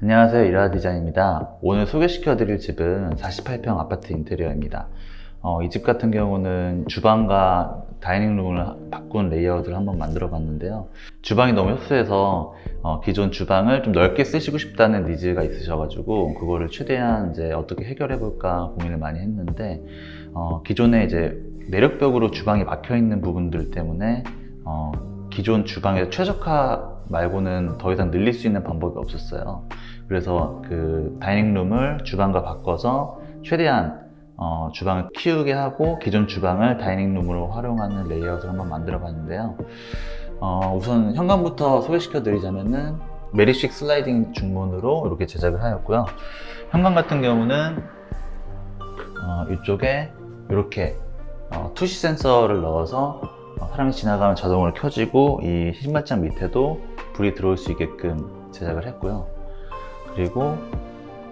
안녕하세요. 이라 디자인입니다. 오늘 소개시켜 드릴 집은 48평 아파트 인테리어입니다. 어, 이 집 같은 경우는 주방과 다이닝룸을 바꾼 레이아웃을 한번 만들어 봤는데요. 주방이 너무 협소해서 어, 기존 주방을 좀 넓게 쓰시고 싶다는 니즈가 있으셔가지고 그거를 최대한 이제 어떻게 해결해 볼까 고민을 많이 했는데 어, 기존에 이제 매력벽으로 주방이 막혀 있는 부분들 때문에 어, 기존 주방의 최적화 말고는 더 이상 늘릴 수 있는 방법이 없었어요. 그래서 그 다이닝룸을 주방과 바꿔서 최대한 어, 주방을 키우게 하고 기존 주방을 다이닝룸으로 활용하는 레이아웃을 한번 만들어 봤는데요. 어, 우선 현관부터 소개시켜 드리자면은 메리식 슬라이딩 중문으로 이렇게 제작을 하였고요. 현관 같은 경우는 어, 이쪽에 이렇게 어, 투시 센서를 넣어서 어, 사람이 지나가면 자동으로 켜지고 이 신발장 밑에도 불이 들어올 수 있게끔 제작을 했고요. 그리고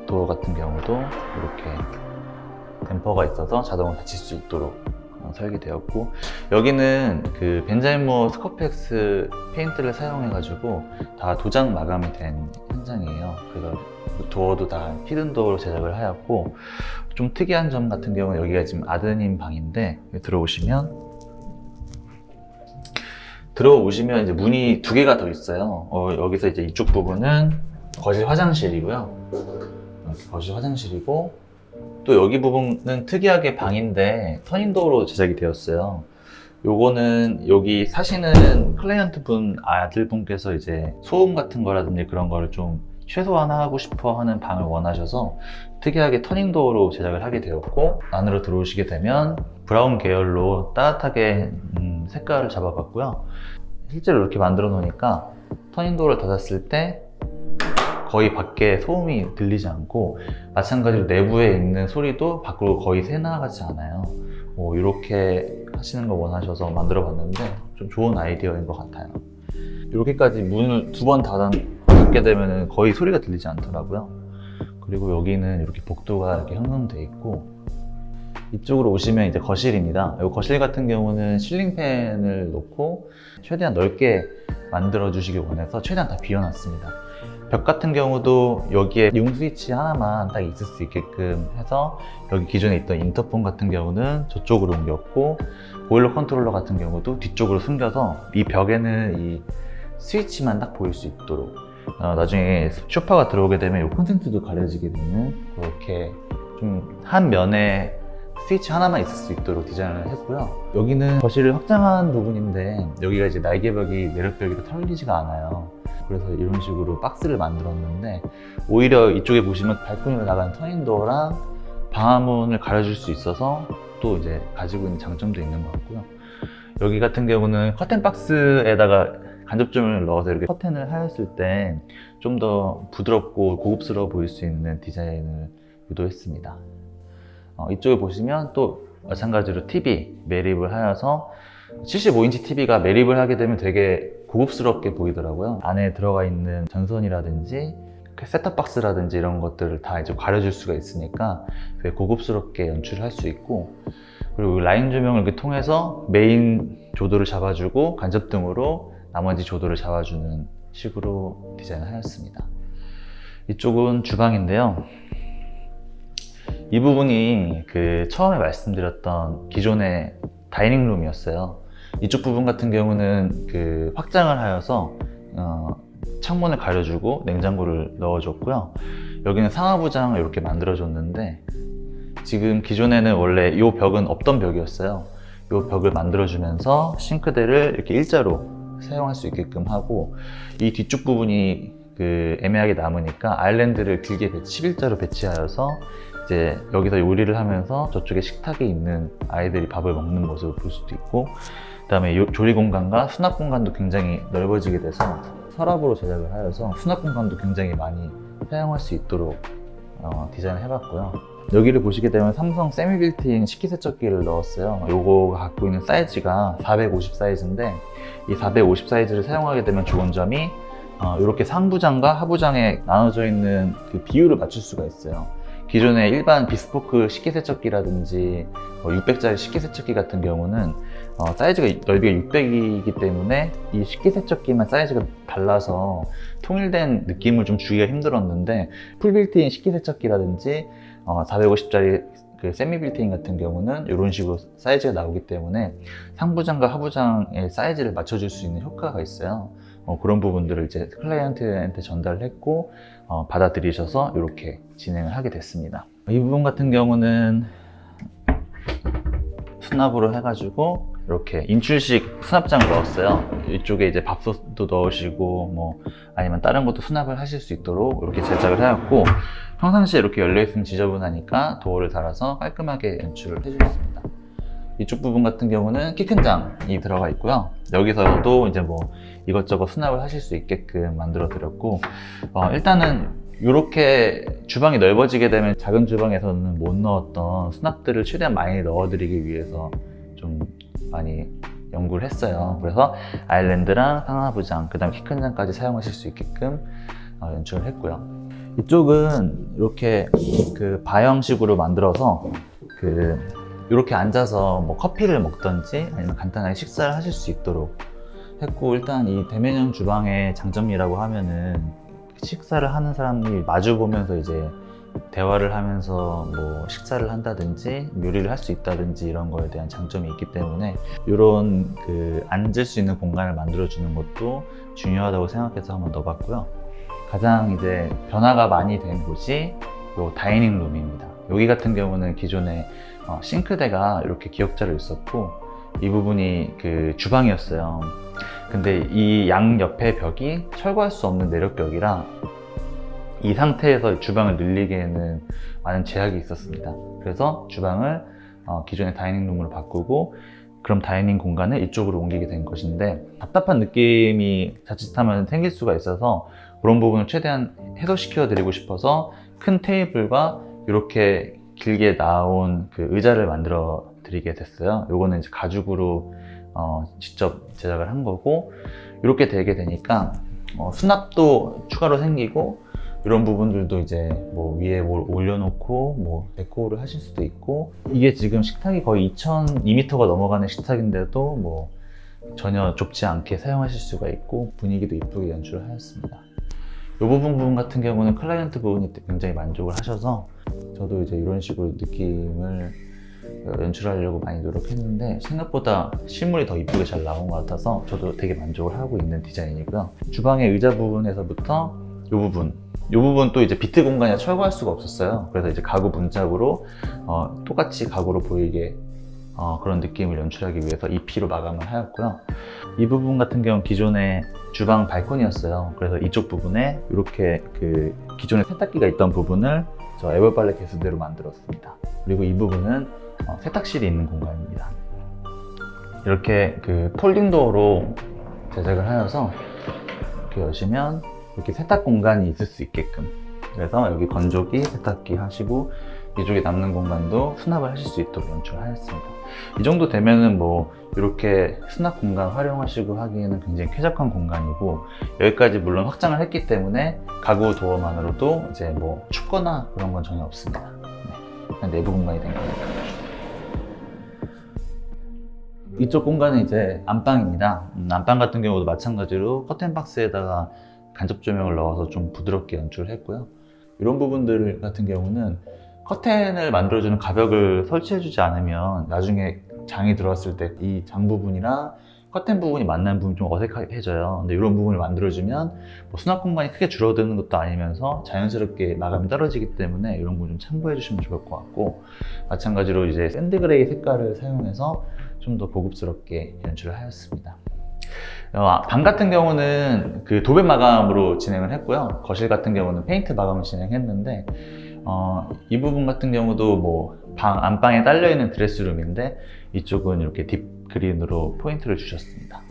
도어 같은 경우도 이렇게 댐퍼가 있어서 자동으로 닫힐 수 있도록 어, 설계되었고 여기는 그 벤자이모 스커펙스 페인트를 사용해 가지고 다 도장 마감이 된 현장이에요. 그래서 도어도 다 히든 도어로 제작을 하였고 좀 특이한 점 같은 경우는 여기가 지금 아드님 방인데 들어오시면 들어오시면 이제 문이 두 개가 더 있어요. 어, 여기서 이제 이쪽 부분은 거실 화장실이고요. 어, 거실 화장실이고 또 여기 부분은 특이하게 방인데 터닝도어로 제작이 되었어요. 요거는 여기 사시는 클라이언트 분 아들분께서 이제 소음 같은 거라든지 그런 거를 좀 최소화하고 싶어 하는 방을 원하셔서 특이하게 터닝도어로 제작을 하게 되었고 안으로 들어오시게 되면 브라운 계열로 따뜻하게 음, 색깔을 잡아봤고요. 실제로 이렇게 만들어 놓으니까 터닝도어를 닫았을 때 거의 밖에 소음이 들리지 않고 마찬가지로 내부에 있는 소리도 밖으로 거의 새 나가지 않아요. 뭐 이렇게 하시는 거 원하셔서 만들어 봤는데 좀 좋은 아이디어인 것 같아요. 이렇게까지 문을 두 번 닫게 되면 거의 소리가 들리지 않더라고요. 그리고 여기는 이렇게 복도가 이렇게 형성돼 있고 이쪽으로 오시면 이제 거실입니다. 이 거실 같은 경우는 실링팬을 놓고 최대한 넓게 만들어 주시길 원해서 최대한 다 비워놨습니다. 벽 같은 경우도 여기에 용 스위치 하나만 딱 있을 수 있게끔 해서 여기 기존에 있던 인터폰 같은 경우는 저쪽으로 옮겼고 보일러 컨트롤러 같은 경우도 뒤쪽으로 숨겨서 이 벽에는 이 스위치만 딱 보일 수 있도록 어, 나중에 쇼파가 들어오게 되면 이 콘센트도 가려지게 되는 그렇게 좀 한 면에 스위치 하나만 있을 수 있도록 디자인을 했고요. 여기는 거실을 확장한 부분인데 여기가 이제 날개벽이 내력벽이라 털리지가 않아요. 그래서 이런 식으로 박스를 만들었는데 오히려 이쪽에 보시면 발코니로 나가는 터닝도어랑 방화문을 가려줄 수 있어서 또 이제 가지고 있는 장점도 있는 것 같고요. 여기 같은 경우는 커튼 박스에다가 간접점을 넣어서 이렇게 커튼을 하였을 때 좀 더 부드럽고 고급스러워 보일 수 있는 디자인을 유도했습니다. 어, 이쪽에 보시면 또 마찬가지로 TV 매립을 하여서 75인치 TV가 매립을 하게 되면 되게 고급스럽게 보이더라고요. 안에 들어가 있는 전선이라든지 그 셋탑박스라든지 이런 것들을 다 이제 가려줄 수가 있으니까 되게 고급스럽게 연출을 할수 있고 그리고 라인 조명을 이렇게 통해서 메인 조도를 잡아주고 간접등으로 나머지 조도를 잡아주는 식으로 디자인을 하였습니다. 이쪽은 주방인데요. 이 부분이 그 처음에 말씀드렸던 기존의 다이닝룸이었어요. 이쪽 부분 같은 경우는 그 확장을 하여서 어, 창문을 가려주고 냉장고를 넣어줬고요. 여기는 상하부장을 이렇게 만들어줬는데 지금 기존에는 원래 이 벽은 없던 벽이었어요. 이 벽을 만들어주면서 싱크대를 이렇게 일자로 사용할 수 있게끔 하고 이 뒤쪽 부분이 그 애매하게 남으니까 아일랜드를 길게 배치, 11자로 배치하여서 이제 여기서 요리를 하면서 저쪽에 식탁에 있는 아이들이 밥을 먹는 모습을 볼 수도 있고 그다음에 요- 조리 공간과 수납 공간도 굉장히 넓어지게 돼서 서랍으로 제작을 하여서 수납 공간도 굉장히 많이 사용할 수 있도록 어, 디자인을 해봤고요. 여기를 보시게 되면 삼성 세미 빌트인 식기세척기를 넣었어요. 요거가 갖고 있는 사이즈가 450 사이즈인데 이 450 사이즈를 사용하게 되면 좋은 점이 어, 이렇게 상부장과 하부장에 나눠져 있는 그 비율을 맞출 수가 있어요. 기존의 일반 비스포크 식기세척기라든지 600짜리 식기세척기 같은 경우는 어, 사이즈가 넓이가 600이기 때문에 이 식기 세척기만 사이즈가 달라서 통일된 느낌을 좀 주기가 힘들었는데 풀빌트인 식기 세척기라든지 어, 450짜리 그 세미 빌트인 같은 경우는 이런 식으로 사이즈가 나오기 때문에 상부장과 하부장의 사이즈를 맞춰줄 수 있는 효과가 있어요. 어, 그런 부분들을 이제 클라이언트한테 전달을 했고 어, 받아들이셔서 이렇게 진행을 하게 됐습니다. 이 부분 같은 경우는 수납으로 해가지고 이렇게 인출식 수납장을 넣었어요. 이쪽에 이제 밥솥도 넣으시고 뭐 아니면 다른 것도 수납을 하실 수 있도록 이렇게 제작을 해왔고 평상시에 이렇게 열려 있으면 지저분하니까 도어를 달아서 깔끔하게 연출을 해주셨습니다. 이쪽 부분 같은 경우는 키 큰 장이 들어가 있고요. 여기서도 이제 뭐 이것저것 수납을 하실 수 있게끔 만들어 드렸고 어, 일단은 이렇게 주방이 넓어지게 되면 작은 주방에서는 못 넣었던 수납들을 최대한 많이 넣어드리기 위해서 좀 많이 연구를 했어요. 그래서 아일랜드랑 상하부장, 그 다음 키큰 장까지 사용하실 수 있게끔 어, 연출을 했고요. 이쪽은 이렇게 그 바형식으로 만들어서 그 이렇게 앉아서 뭐 커피를 먹던지 아니면 간단하게 식사를 하실 수 있도록 했고 일단 이 대면형 주방의 장점이라고 하면은 식사를 하는 사람이 마주 보면서 이제 대화를 하면서 뭐 식사를 한다든지 요리를 할 수 있다든지 이런 거에 대한 장점이 있기 때문에 이런 그 앉을 수 있는 공간을 만들어 주는 것도 중요하다고 생각해서 한번 넣어봤고요. 가장 이제 변화가 많이 된 곳이 요 다이닝 룸입니다. 여기 같은 경우는 기존에 어, 싱크대가 이렇게 기역자로 있었고 이 부분이 그 주방이었어요. 근데 이 양 옆에 벽이 철거할 수 없는 내력벽이라 이 상태에서 주방을 늘리기에는 많은 제약이 있었습니다. 그래서 주방을 어, 기존의 다이닝 룸으로 바꾸고 그럼 다이닝 공간을 이쪽으로 옮기게 된 것인데 답답한 느낌이 자칫하면 생길 수가 있어서 그런 부분을 최대한 해소시켜 드리고 싶어서 큰 테이블과 이렇게 길게 나온 그 의자를 만들어 드리게 됐어요. 요거는 이제 가죽으로 어, 직접 제작을 한 거고 이렇게 되게 되니까 어, 수납도 추가로 생기고 이런 부분들도 이제 뭐 위에 뭘 올려놓고 뭐 데코를 하실 수도 있고 이게 지금 식탁이 거의 2,002m가 넘어가는 식탁인데도 뭐 전혀 좁지 않게 사용하실 수가 있고 분위기도 이쁘게 연출을 하였습니다. 이 부분 부분 같은 경우는 클라이언트 부분이 굉장히 만족을 하셔서 저도 이제 이런 식으로 느낌을 연출하려고 많이 노력했는데 생각보다 실물이 더 이쁘게 잘 나온 것 같아서 저도 되게 만족을 하고 있는 디자인이고요. 주방의 의자 부분에서부터 이 부분 이 부분 또 이제 비트 공간에 철거할 수가 없었어요. 그래서 이제 가구 문짝으로 어, 똑같이 가구로 보이게 어, 그런 느낌을 연출하기 위해서 EP로 마감을 하였고요. 이 부분 같은 경우는 기존의 주방 발코니였어요. 그래서 이쪽 부분에 이렇게 그 기존에 세탁기가 있던 부분을 저 에버 빨래 개수대로 만들었습니다. 그리고 이 부분은 어, 세탁실이 있는 공간입니다. 이렇게 그 폴딩 도어로 제작을 하여서 이렇게 여시면 이렇게 세탁 공간이 있을 수 있게끔 그래서 여기 건조기, 세탁기 하시고 이쪽에 남는 공간도 수납을 하실 수 있도록 연출하였습니다. 이 정도 되면은 뭐 이렇게 수납 공간 활용하시고 하기에는 굉장히 쾌적한 공간이고 여기까지 물론 확장을 했기 때문에 가구 도어만으로도 이제 뭐 춥거나 그런 건 전혀 없습니다. 네, 내부 공간이 된 거니까. 이쪽 공간은 이제 안방입니다. 음, 안방 같은 경우도 마찬가지로 커튼 박스에다가 간접 조명을 넣어서 좀 부드럽게 연출을 했고요. 이런 부분들 같은 경우는 커튼을 만들어주는 가벽을 설치해주지 않으면 나중에 장이 들어왔을 때 이 장 부분이랑 커튼 부분이 만나는 부분이 좀 어색해져요. 근데 이런 부분을 만들어주면 뭐 수납 공간이 크게 줄어드는 것도 아니면서 자연스럽게 마감이 떨어지기 때문에 이런 부분 좀 참고해 주시면 좋을 것 같고 마찬가지로 이제 샌드그레이 색깔을 사용해서 좀 더 고급스럽게 연출을 하였습니다. 어, 방 같은 경우는 그 도배 마감으로 진행을 했고요. 거실 같은 경우는 페인트 마감을 진행했는데 어, 이 부분 같은 경우도 뭐 방, 안방에 딸려 있는 드레스룸인데 이쪽은 이렇게 딥 그린으로 포인트를 주셨습니다.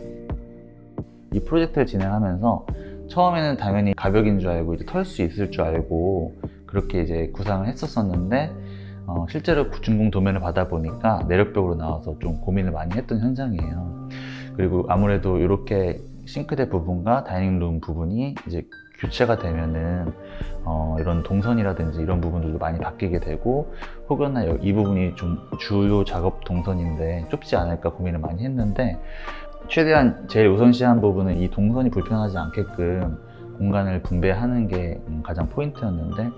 이 프로젝트를 진행하면서 처음에는 당연히 가벽인 줄 알고 이제 털 수 있을 줄 알고 그렇게 이제 구상을 했었었는데 어, 실제로 준공 도면을 받아 보니까 내력벽으로 나와서 좀 고민을 많이 했던 현장이에요. 그리고 아무래도 이렇게 싱크대 부분과 다이닝룸 부분이 이제 교체가 되면은 어, 이런 동선이라든지 이런 부분들도 많이 바뀌게 되고 여- 이 부분이 좀 주요 작업 동선인데 좁지 않을까 고민을 많이 했는데 최대한 제일 우선시한 부분은 이 동선이 불편하지 않게끔 공간을 분배하는 게 음, 가장 포인트였는데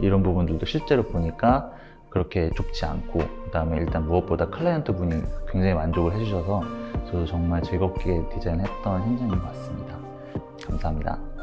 이런 부분들도 실제로 보니까 그렇게 좁지 않고 그다음에 일단 무엇보다 클라이언트 분이 굉장히 만족을 해주셔서 저도 정말 즐겁게 디자인했던 현장인 것 같습니다. 감사합니다.